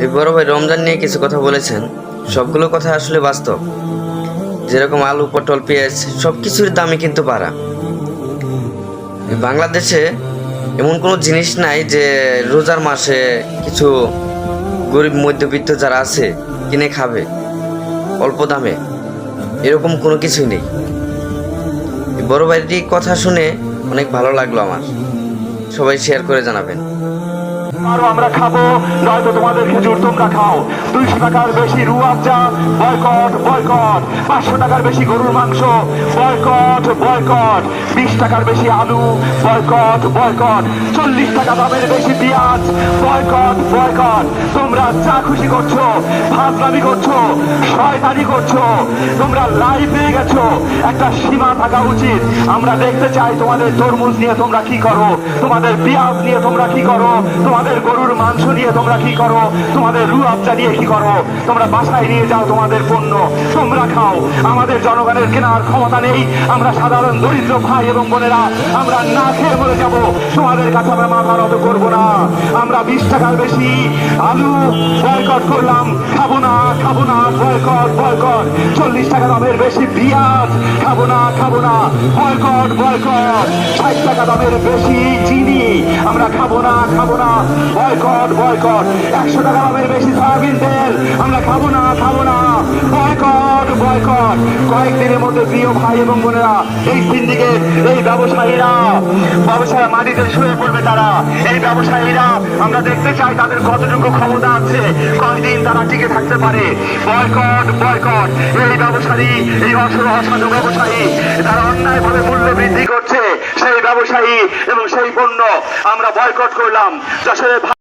এই বড় ভাই রমজান নিয়ে কিছু কথা বলেছেন। সবগুলো কথা আসলে বাস্তব। যেরকম আলু, পটল, পেঁয়াজ সব কিছুর দামই কিন্তু বাড়া। বাংলাদেশে এমন কোনো জিনিস নাই যে রোজার মাসে কিছু গরিব মধ্যবিত্ত যারা আছে কিনে খাবে অল্প দামে। এরকম কোনো কিছু নেই। বড় ভাইটির কথা শুনে অনেক ভালো লাগল আমার। সবাই শেয়ার করে জানাবেন। আরও আমরা খাব। নয়তো তোমাদের খেজুর তোমরা খাও। দুইশো টাকার বেশি রু আফজা বয়কট বয়কট। পাঁচশো টাকার বেশি গরুর মাংস, বয়কট বয়কট। বিশ টাকার বেশি আলু, বয়কট বয়কট। চল্লিশ টাকা দামের বেশি পেঁয়াজ, বয়কট বয়কট। তোমরা যা খুশি করছ ফাজলামি করছ, শয়তানি করছ, তোমরা লাইভ পেয়ে গেছো। একটা সীমা থাকা উচিত। আমরা দেখতে চাই তোমাদের তরমুজ নিয়ে তোমরা কি করো? তোমাদের পেঁয়াজ নিয়ে তোমরা কি করো? তোমাদের গরুর মাংস নিয়ে তোমরা কি করো? তোমাদের রু আফজা নিয়ে কি করো? তোমরা বাসায় নিয়ে যাও তোমাদের পণ্য। তোমরা খাও। আমাদের জনগণের কেনার ক্ষমতা নেই। আমরা সাধারণ দরিদ্র ভাই এবং বোনেরা, আমরা না খেয়ে মরে যাব। তোমাদের কাছে আমরা মাথা নত করব না। আমরা বিশ টাকার বেশি আলু বয়কট করলাম। খাব না খাব না বয়কট বয়কট চল্লিশ টাকা দামের বেশি পেঁয়াজ। খাব না খাব না বয়কট বয়কট ষাট টাকা দামের বেশি আমরা খাব না খাব না। Boycott boycott. একশো টাকা দামের বেশি সয়াবিন তেল। আমরা খাব না খাব না। Boycott boycott. কয়েকদিনের মধ্যে প্রিয় ভাই এবং বোনেরা, এই সিন্ডিকেট, এই ব্যবসায়ীরা, ব্যবসায় মাটিতে শুয়ে পড়বে তারা। এই ব্যবসায়ীরা, আমরা দেখতে চাই তাদের কতটুকু ক্ষমতা আছে, কয়দিন তারা টিকে থাকতে পারে। Boycott boycott. এই ব্যবসায়ী, এই অসহ অসাধু ব্যবসায়ী, তারা অন্যায়ভাবে মূল্য বৃদ্ধি করছে, সেই ব্যবসায়ী এবং সেই পণ্য আমরা বয়কট করলাম। যশোরে